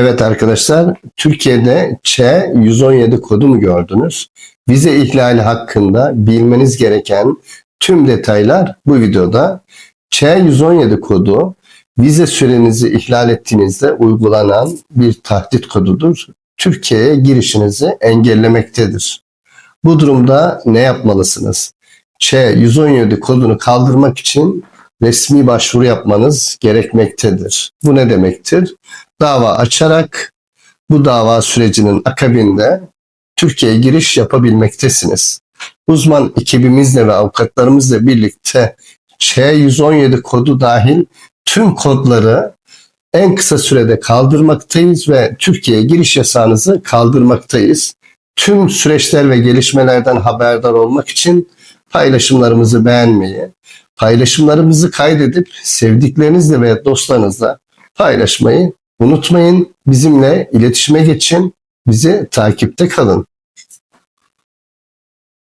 Evet arkadaşlar, Türkiye'de Ç117 kodu mu gördünüz? Vize ihlali hakkında bilmeniz gereken tüm detaylar bu videoda. Ç117 kodu vize sürenizi ihlal ettiğinizde uygulanan bir tahdit kodudur. Türkiye'ye girişinizi engellemektedir. Bu durumda ne yapmalısınız? Ç117 kodunu kaldırmak için resmi başvuru yapmanız gerekmektedir. Bu ne demektir? Dava açarak bu dava sürecinin akabinde Türkiye'ye giriş yapabilmektesiniz. Uzman ekibimizle ve avukatlarımızla birlikte Ç117 kodu dahil tüm kodları en kısa sürede kaldırmaktayız ve Türkiye'ye giriş yasağınızı kaldırmaktayız. Tüm süreçler ve gelişmelerden haberdar olmak için paylaşımlarımızı beğenmeyi, paylaşımlarımızı kaydedip sevdiklerinizle ve dostlarınızla paylaşmayı unutmayın. Bizimle iletişime geçin. Bizi takipte kalın.